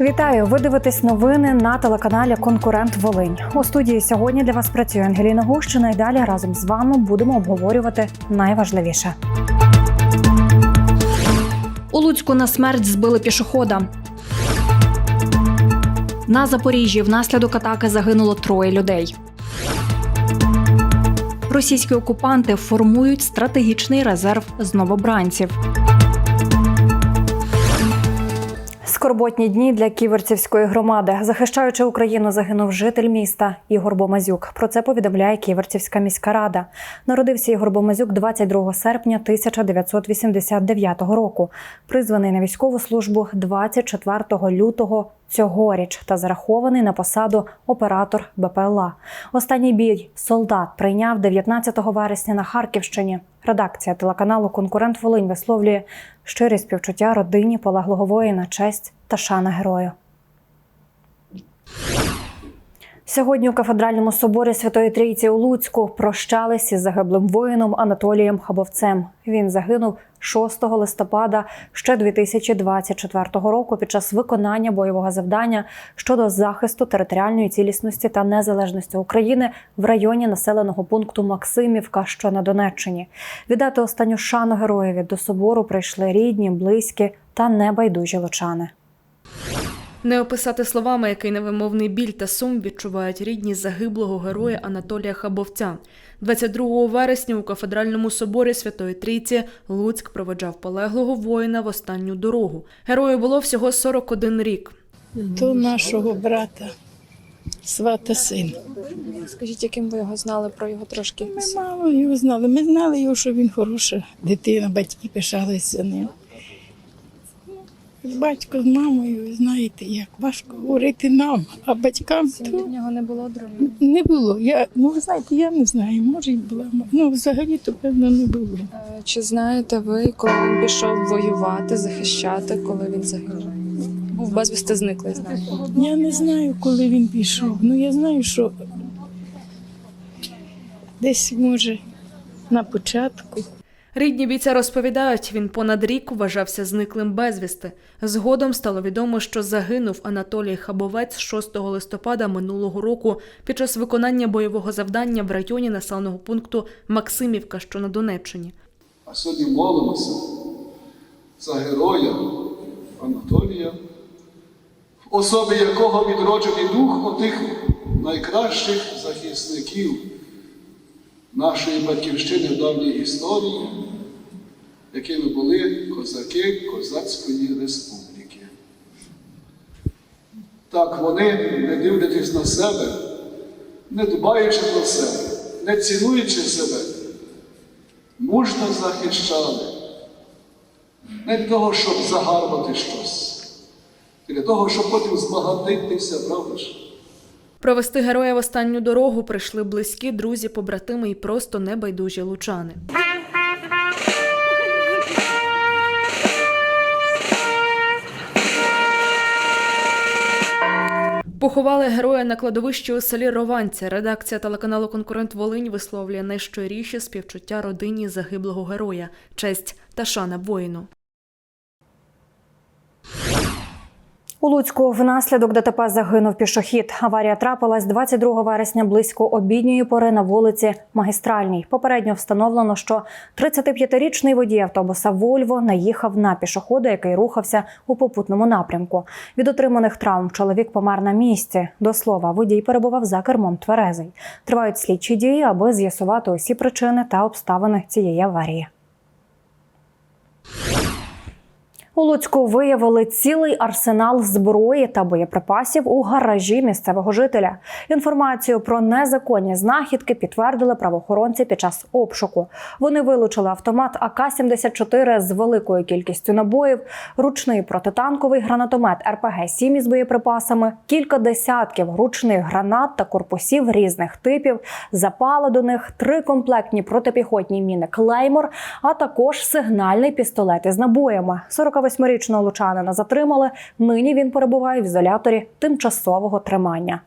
Вітаю! Ви дивитесь новини на телеканалі Конкурент Волинь. У студії сьогодні для вас працює Ангеліна Гущина. І далі разом з вами будемо обговорювати найважливіше. У Луцьку на смерть збили пішохода. На Запоріжжі внаслідок атаки загинуло троє людей. Російські окупанти формують стратегічний резерв з новобранців. Скорботні дні для ківерцівської громади. Захищаючи Україну, загинув житель міста Ігор Бомазюк. Про це повідомляє Ківерцівська міська рада. Народився Ігор Бомазюк 22 серпня 1989 року. Призваний на військову службу 24 лютого цьогоріч та зарахований на посаду оператор БПЛА. Останній бій солдат прийняв 19 вересня на Харківщині. Редакція телеканалу Конкурент Волинь висловлює щирі співчуття родині полеглого воїна, честь та шана герою. Сьогодні у кафедральному соборі Святої Трійці у Луцьку прощались із загиблим воїном Анатолієм Хабовцем. Він загинув 6 листопада ще 2024 року під час виконання бойового завдання щодо захисту територіальної цілісності та незалежності України в районі населеного пункту Максимівка, що на Донеччині. Віддати останню шану героєві до собору прийшли рідні, близькі та небайдужі лучани. Не описати словами, який невимовний біль та сум відчувають рідні загиблого героя Анатолія Хабовця. 22 вересня у кафедральному соборі Святої Трійці Луцьк проведжав полеглого воїна в останню дорогу. Герою було всього 41 рік. То нашого брата, свата син. Скажіть, яким ви його знали про його трошки? Ми мало його знали. Ми знали його, що він хороша дитина, батьки пишалися ним. Батько з мамою, знаєте, як важко говорити нам, а батькам то в нього не було другої. не було. Я, ну, ви знаєте, я не знаю, може й була. Ну, взагалі, то певно не було. Е, Чи знаєте ви, коли він пішов воювати, захищати, коли він загинув? Був безвісти зниклий, знаєте. Я не знаю, коли він пішов. Ну, я знаю, що десь, може, на початку. Рідні бійця розповідають, він понад рік вважався зниклим безвісти. Згодом стало відомо, що загинув Анатолій Хабовець 6 листопада минулого року під час виконання бойового завдання в районі населеного пункту Максимівка, що на Донеччині. А сьогодні молимося за героя Анатолія, в особі якого відроджений дух отих найкращих захисників нашої батьківщини в давній історії, якими були козаки Козацької республіки. Так вони, не дивлячись на себе, не дбаючи про себе, не цінуючи себе, мужно захищали. Не для того, щоб загарбати щось, для того, щоб потім збагатитися, правда? Провести героя в останню дорогу прийшли близькі, друзі, побратими і просто небайдужі лучани. Поховали героя на кладовищі у селі Рованця. Редакція телеканалу Конкурент Волинь висловлює найщиріші співчуття родині загиблого героя, честь та шана воїну. У Луцьку внаслідок ДТП загинув пішохід. Аварія трапилась 22 вересня близько обідньої пори на вулиці Магістральній. Попередньо встановлено, що 35-річний водій автобуса Вольво наїхав на пішохода, який рухався у попутному напрямку. Від отриманих травм чоловік помер на місці. До слова, водій перебував за кермом тверезий. Тривають слідчі дії, аби з'ясувати усі причини та обставини цієї аварії. У Луцьку виявили цілий арсенал зброї та боєприпасів у гаражі місцевого жителя. Інформацію про незаконні знахідки підтвердили правоохоронці під час обшуку. Вони вилучили автомат АК-74 з великою кількістю набоїв, ручний протитанковий гранатомет РПГ-7 із боєприпасами, кілька десятків ручних гранат та корпусів різних типів, запали до них, три комплектні протипіхотні міни Клеймор, а також сигнальний пістолет із набоями. 48-річного лучанина затримали. Нині він перебуває в ізоляторі тимчасового тримання.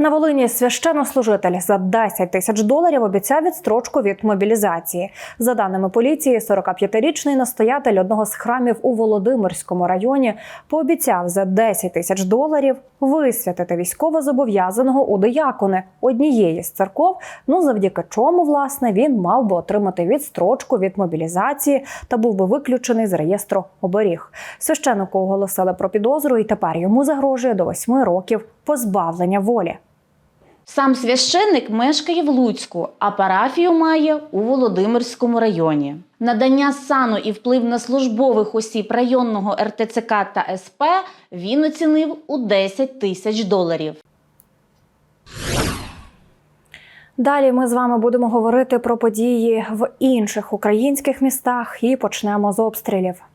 На Волині священнослужитель за 10 тисяч доларів обіцяв відстрочку від мобілізації. За даними поліції, 45-річний настоятель одного з храмів у Володимирському районі пообіцяв за 10 тисяч доларів висвятити військовозобов'язаного у диякони однієї з церков. Ну завдяки чому власне він мав би отримати відстрочку від мобілізації та був би виключений з реєстру оберіг. Священнику оголосили про підозру, і тепер йому загрожує до 8 років позбавлення волі. Сам священник мешкає в Луцьку, а парафію має у Володимирському районі. Надання сану і вплив на службових осіб районного РТЦК та СП він оцінив у 10 тисяч доларів. Далі ми з вами будемо говорити про події в інших українських містах і почнемо з обстрілів.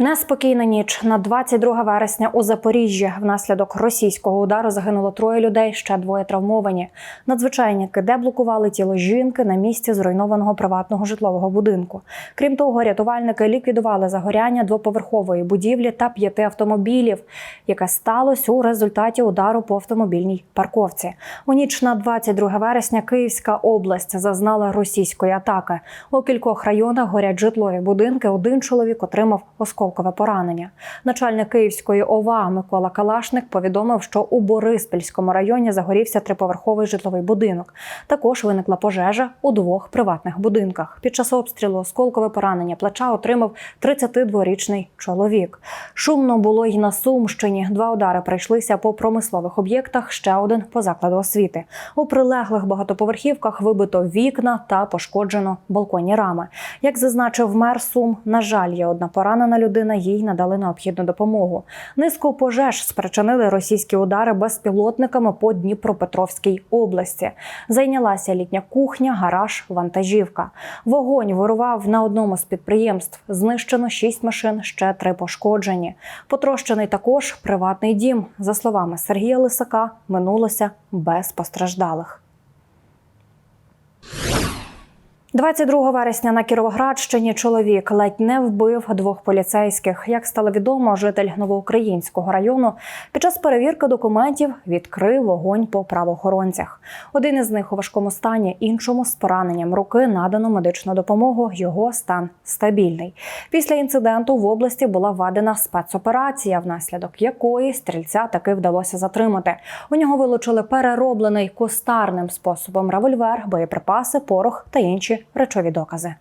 Неспокійна ніч на 22 вересня у Запоріжжі. Внаслідок російського удару загинуло троє людей, ще двоє травмовані. Надзвичайники деблокували тіло жінки на місці зруйнованого приватного житлового будинку. Крім того, рятувальники ліквідували загоряння двоповерхової будівлі та п'яти автомобілів, яке сталося у результаті удару по автомобільній парковці. У ніч на 22 вересня Київська область зазнала російської атаки. У кількох районах горять житлові будинки. Один чоловік отримав осколкове поранення. Начальник Київської ОВА Микола Калашник повідомив, що у Бориспільському районі загорівся триповерховий житловий будинок. Також виникла пожежа у двох приватних будинках. Під час обстрілу осколкове поранення плеча отримав 32-річний чоловік. Шумно було й на Сумщині. Два удари прийшлися по промислових об'єктах, ще один по закладу освіти. У прилеглих багатоповерхівках вибито вікна та пошкоджено балконні рами. Як зазначив мер Сум, на жаль, є одна поранена людина. Їй надали необхідну допомогу. Низку пожеж спричинили російські удари безпілотниками по Дніпропетровській області. Зайнялася літня кухня, гараж, вантажівка. Вогонь вирував на одному з підприємств. Знищено шість машин, ще три пошкоджені. Потрощений також приватний дім. За словами Сергія Лисака, минулося без постраждалих. 22 вересня на Кіровоградщині чоловік ледь не вбив двох поліцейських. Як стало відомо, житель новоукраїнського району під час перевірки документів відкрив вогонь по правоохоронцях. Один із них у важкому стані, іншому з пораненням руки надано медичну допомогу. Його стан стабільний. Після інциденту в області була введена спецоперація, внаслідок якої стрільця таки вдалося затримати. У нього вилучили перероблений кустарним способом револьвер, боєприпаси, порох та інші речові докази.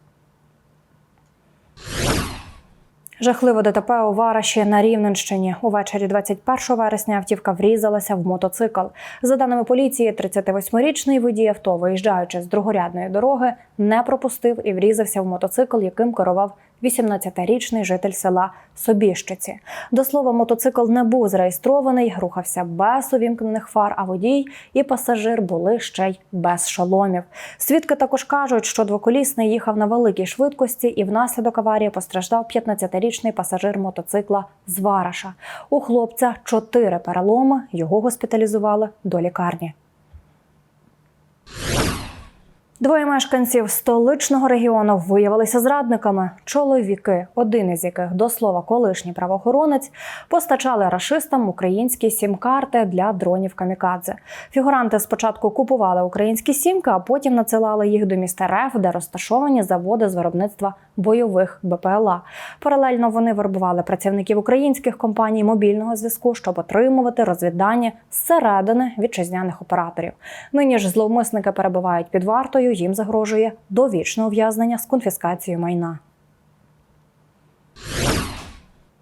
Жахливо ДТП у Вараші на Рівненщині. Увечері 21 вересня автівка врізалася в мотоцикл. За даними поліції, 38-річний водій авто, виїжджаючи з другорядної дороги, не пропустив і врізався в мотоцикл, яким керував 18-річний житель села Собіщиці. До слова, мотоцикл не був зареєстрований, рухався без увімкнених фар, а водій і пасажир були ще й без шоломів. Свідки також кажуть, що двоколісний їхав на великій швидкості, і внаслідок аварії постраждав 15-річний пасажир мотоцикла з Вараша. У хлопця чотири переломи. Його госпіталізували до лікарні. Двоє мешканців столичного регіону виявилися зрадниками. Чоловіки, один із яких до слова колишній правоохоронець, постачали рашистам українські сім-карти для дронів камікадзе. Фігуранти спочатку купували українські сімки, а потім надсилали їх до міста РФ, де розташовані заводи з виробництва бойових БПЛА. Паралельно вони вербували працівників українських компаній мобільного зв'язку, щоб отримувати розвіддані зсередини вітчизняних операторів. Нині ж зловмисники перебувають під вартою. Їм загрожує довічне ув'язнення з конфіскацією майна.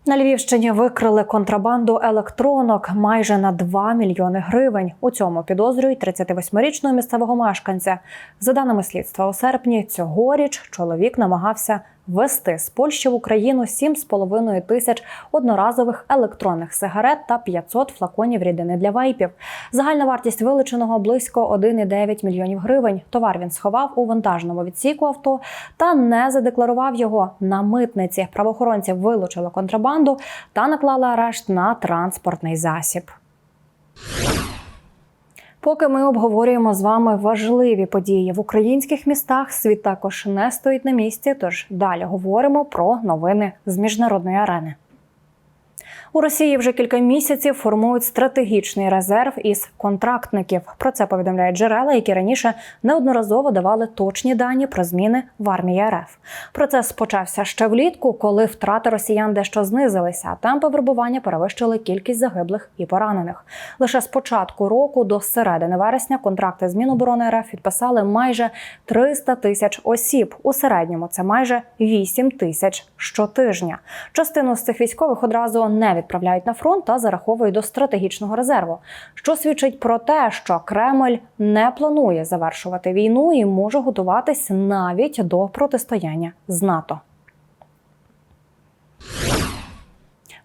На Львівщині викрили контрабанду електронок майже на 2 мільйони гривень. У цьому підозрюють 38-річного місцевого мешканця. За даними слідства, у серпні цьогоріч чоловік намагався ввести з Польщі в Україну 7,5 тисяч одноразових електронних сигарет та 500 флаконів рідини для вейпів. Загальна вартість вилученого близько 1,9 мільйонів гривень. Товар він сховав у вантажному відсіку авто та не задекларував його на митниці. Правоохоронці вилучили контрабанду та наклали арешт на транспортний засіб. Поки ми обговорюємо з вами важливі події в українських містах, світ також не стоїть на місці. Тож далі говоримо про новини з міжнародної арени. У Росії вже кілька місяців формують стратегічний резерв із контрактників. Про це повідомляють джерела, які раніше неодноразово давали точні дані про зміни в армії РФ. Процес почався ще влітку, коли втрати росіян дещо знизилися, а темпи вербування перевищили кількість загиблих і поранених. Лише з початку року до середини вересня контракти з Міноборони РФ підписали майже 300 тисяч осіб. У середньому це майже 8 тисяч щотижня. Частину з цих військових одразу не відправляють на фронт та зараховують до стратегічного резерву, що свідчить про те, що Кремль не планує завершувати війну і може готуватись навіть до протистояння з НАТО.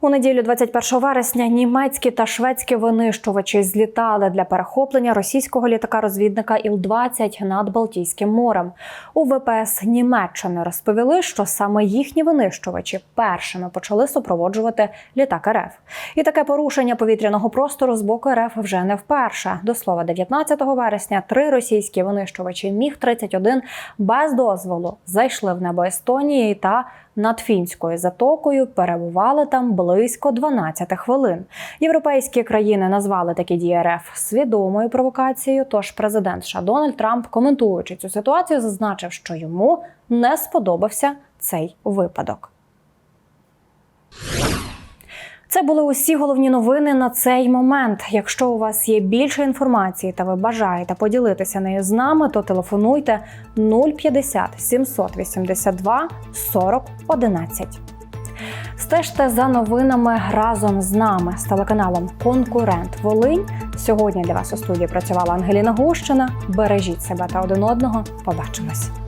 У неділю 21 вересня німецькі та шведські винищувачі злітали для перехоплення російського літака-розвідника Іл-20 над Балтійським морем. У ВПС Німеччини розповіли, що саме їхні винищувачі першими почали супроводжувати літак РФ. І таке порушення повітряного простору з боку РФ вже не вперше. До слова, 19 вересня три російські винищувачі Міг 31 без дозволу зайшли в небо Естонії та над фінською затокою перебували там близько 12 хвилин. Європейські країни назвали такі дії РФ свідомою провокацією. Тож президент США Дональд Трамп, коментуючи цю ситуацію, зазначив, що йому не сподобався цей випадок. Це були усі головні новини на цей момент. Якщо у вас є більше інформації та ви бажаєте поділитися нею з нами, то телефонуйте 050 782 40 11. Стежте за новинами разом з нами з телеканалом Конкурент Волинь. Сьогодні для вас у студії працювала Ангеліна Гущина. Бережіть себе та один одного. Побачимось.